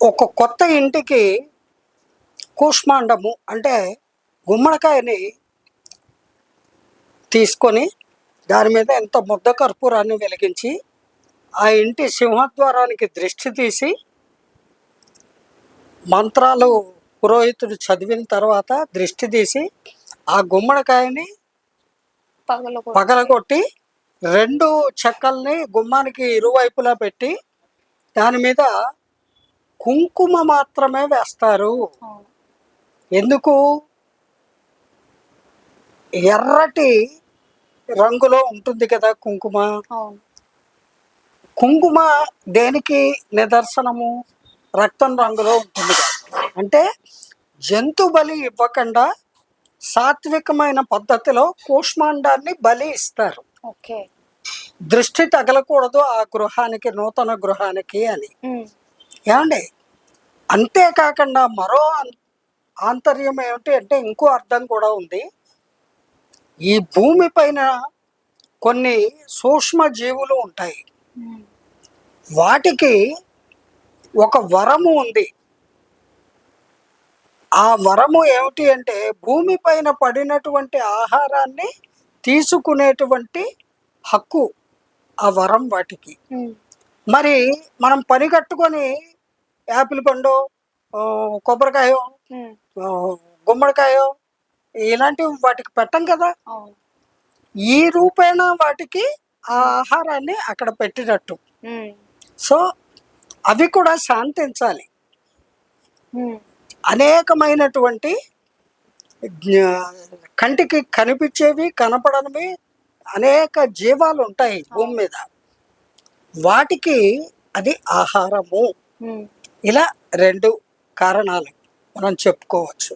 ఒక కొత్త ఇంటికి కూష్మాండము అంటే గుమ్మడికాయని తీసుకొని దాని మీద ఎంత ముద్ద కర్పూరాన్ని వెలిగించి ఆ ఇంటి సింహద్వారానికి దృష్టి తీసి మంత్రాలు పురోహితుడు చదివిన తర్వాత దృష్టి తీసి ఆ గుమ్మడికాయని పగలు పగలగొట్టి రెండు చెక్కల్ని గుమ్మానికి ఇరువైపులా పెట్టి దాని మీద కుంకుమ మాత్రమే వేస్తారు. ఎందుకు? ఎర్రటి రంగులో ఉంటుంది కదా కుంకుమ. కుంకుమ దేనికి నిదర్శనము? రక్తం రంగులో ఉంటుంది కదా. అంటే జంతు బలి ఇవ్వకుండా సాత్వికమైన పద్ధతిలో కూష్మాండాన్ని బలి ఇస్తారు. ఓకే. దృష్టి తగలకూడదు ఆ గృహానికి నూతన గృహానికి అని. ఏమండి అంతేకాకుండా మరో ఆంతర్యం ఏమిటి అంటే ఇంకో అర్థం కూడా ఉంది ఈ భూమి పైన కొన్ని సూక్ష్మ జీవులు ఉంటాయి. వాటికి ఒక వరము ఉంది ఆ వరము ఏమిటి అంటే భూమి పైన పడినటువంటి ఆహారాన్ని తీసుకునేటువంటి హక్కు ఆ వరం వాటికి. మరి మనం పని కట్టుకొని యాపిల్ పండు కొబ్బరికాయో గుమ్మడికాయో ఇలాంటివి వాటికి పెట్టం కదా. ఈ రూపేణ వాటికి ఆ ఆహారాన్ని అక్కడ పెట్టినట్టు. సో అవి కూడా శాంతించాలి. అనేకమైనటువంటి కంటికి కనిపించేవి కనపడనివి అనేక జీవాలు ఉంటాయి భూమి మీద. వాటికి అది ఆహారము. ఇలా రెండు కారణాలు మనం చెప్పుకోవచ్చు.